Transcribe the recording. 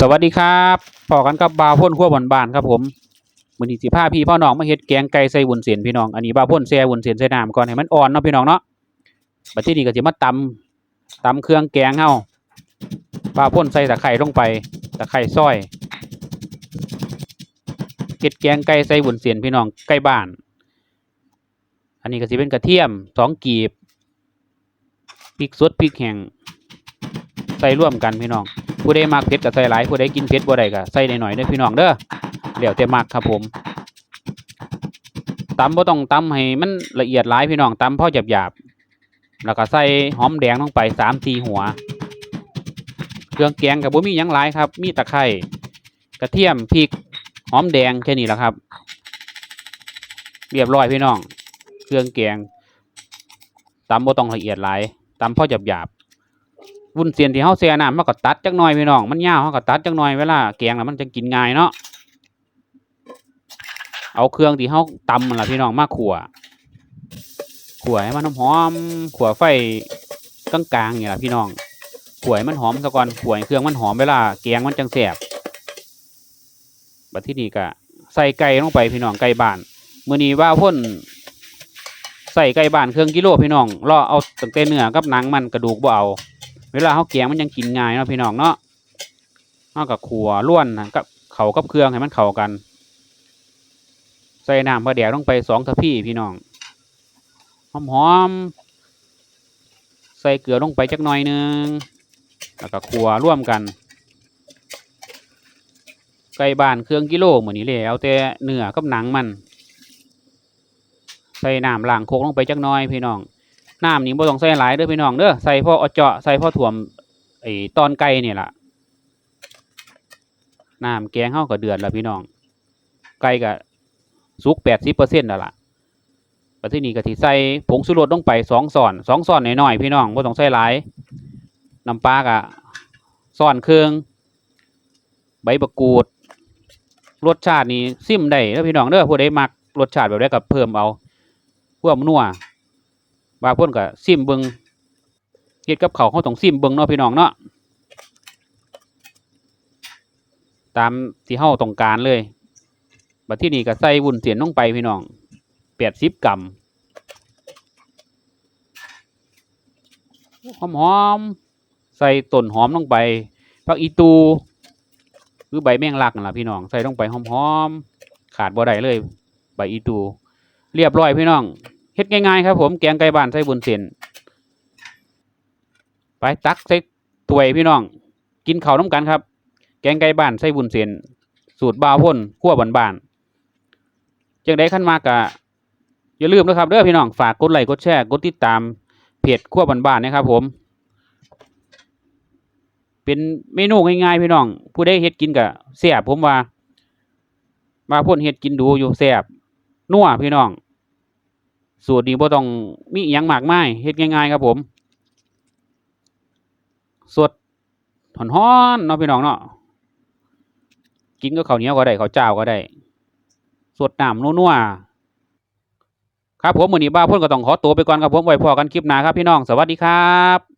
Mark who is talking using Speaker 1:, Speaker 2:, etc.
Speaker 1: สวัสดีครับพอกันกับบาพ่นขั้วบอนบานครับผมมือนี้สิพาพี่พ่อน้องมาเฮ็ดแกงไก่ใส่วุ้นเส้นพี่น้อง อันนี้บาพ่นแช่วุ้นเส้นใส่น้ำก่อนให้มันอ่อนเนาะพี่น้องเนาะบัดที่นี้ก็สิมาตำตำเครื่องแกงเฮาบาพ่นใส่ตะไคร้ลงไปตะไคร้ซอยเฮ็ดแกงไก่ใส่วุ้นเส้นพี่น้องไก่บ้าน อันนี้ก็สิเป็นกระเทียมสองกีบพริกสดพริกแห้งใส่ร่วมกันพี่น้อง ผู้ใดมักเผ็ดก็ใส่หลายผู้ใดกินเผ็ดบ่ได้ก็ใส่หน่อยๆเด้พี่น้องเด้อแล้วแต่มักครับผมตำบ่ต้องตำให้มันละเอียดหลายพี่น้องตำพ่อหยาบๆแล้วก็ใส่หอมแดงลงไป3-4หัว เครื่องแกงก็บ่มียังหลายครับ มีตะไคร้กระเทียมพริกหอมแดงแค่นี้แหละครับ เรียบร้อยพี่น้อง เครื่องแกงตำบ่ต้องละเอียดหลายตำพ่อหยาบๆ วุ้นเส้นที่เฮาแช่น้ำมันก็ตัดจักหน่อยพี่น้องมันยาวเฮาก็ตัดจักหน่อยเวลาแกงแล้วมันจะกินง่ายเนาะเอาเครื่องที่เฮาตำมันล่ะพี่น้องมาขั่วขั่วให้มันหอมขั่วไฟกลางๆนี่ล่ะพี่น้องขั่วให้มันหอมซะก่อนขั่วให้เครื่องมันหอมเวลาแกงมันจังแซ่บบัดที่นี้ก็ใส่ไก่ลงไปพี่น้องไก่บ้านมื้อนี้ว่าพ่นใส่ไก่บ้านเครื่องกิโลพี่น้องรอเอาตั้งแต่เนื้อกับหนังมันกระดูกบ่เอา เวลาเขาแกงมันยังกินง่ายเนาะพี่น้องเนาะเอากับขัวล้วนกับเขากับเครื่องให้มันเข้ากัน ใส่น้ำปลาแดกลงไปสองทัพพี่พี่น้องหอมหอมใส่เกลือลงไปจักหน่อยหนึงแล้วก็ขัวร่วมกันไก่บ้านเครื่องกิโลเหมือนนี้เลยเอาแต่เนื้อกับหนังมัน ใส่น้ำล้างโคกลงไปจักหน่อยพี่น้อง น้ำนี่บ่ต้องใส่หลายเด้อพี่น้องเด้อใส่พอเอาเจาะใส่พอถ่วมไอ้ตอนไก่นี่ล่ะน้ำแกงเฮาก็เดือดแล้วพี่น้อง ไก่ก็สุก80%แล้วล่ะปัจจุบันก็สิใส่ผงชูรสลงไป2ช้อน2ช้อนน้อยๆพี่น้องบ่ต้องใส่หลายน้ำปลาก็ช้อนเครึ่อง ใบมะกูด รสชาตินี่ซิมได้เด้อพี่น้องเด้อผู้ใดมักรสชาติแบบใดก็เพิ่มเอาเพื่มนัว บางคนก็ซิมเบิงเฮ็ดกับเขาเขาต้องซิมเบิงเนาะพี่น้องเนาะตามที่เฮาต้องการเลยบัดที่นี่ก็ใส่วุ้นเส้นลงไปพี่น้อง80กรัมหอมหอมใส่ต้นหอมลงไปผักอีตูหรือใบแมงลักนั่นล่ะพี่น้อง ใส่ลงไปหอมๆขาดบ่ได้เลย ใบอีตู เรียบร้อยพี่น้อง เฮ็ดง่ายๆครับผมแกงไก่บ้านใส่บุญเส้นไปตักใส่ถ้วยพี่น้อง กินข้าวน้ำกันครับ แกงไก่บ้านใส่บุญเส้นสูตรบาวพ่นขั้วบ้านๆจังไดขั้นมากะอย่าลืมนะครับเด้อพี่น้องฝากกดไลค์กดแชร์กดติดตามเพจขั้วบ้านๆนะครับ ผม เป็นเมนูง่ายๆพี่น้อง ผู้ใดเฮ็ดกินกะแซ่บผมว่าบาพ่นเฮ็ดกินดูอยู่แซ่บนัวพี่น้อง สูตรนี้บ่ต้องมีอิหยังมากมายเฮ็ดง่ายๆครับผม สดฮ้อนๆเนาะพี่น้องเนาะกินก็ข้าวเหนียวก็ได้ข้าวเจ้าก็ได้ สดน้ำนัวๆครับผมมื้อนี้บ้าพ่นก็ต้องขอตัวไปก่อนครับผมไว้พอกันคลิปหน้าครับพี่น้องสวัสดีครับ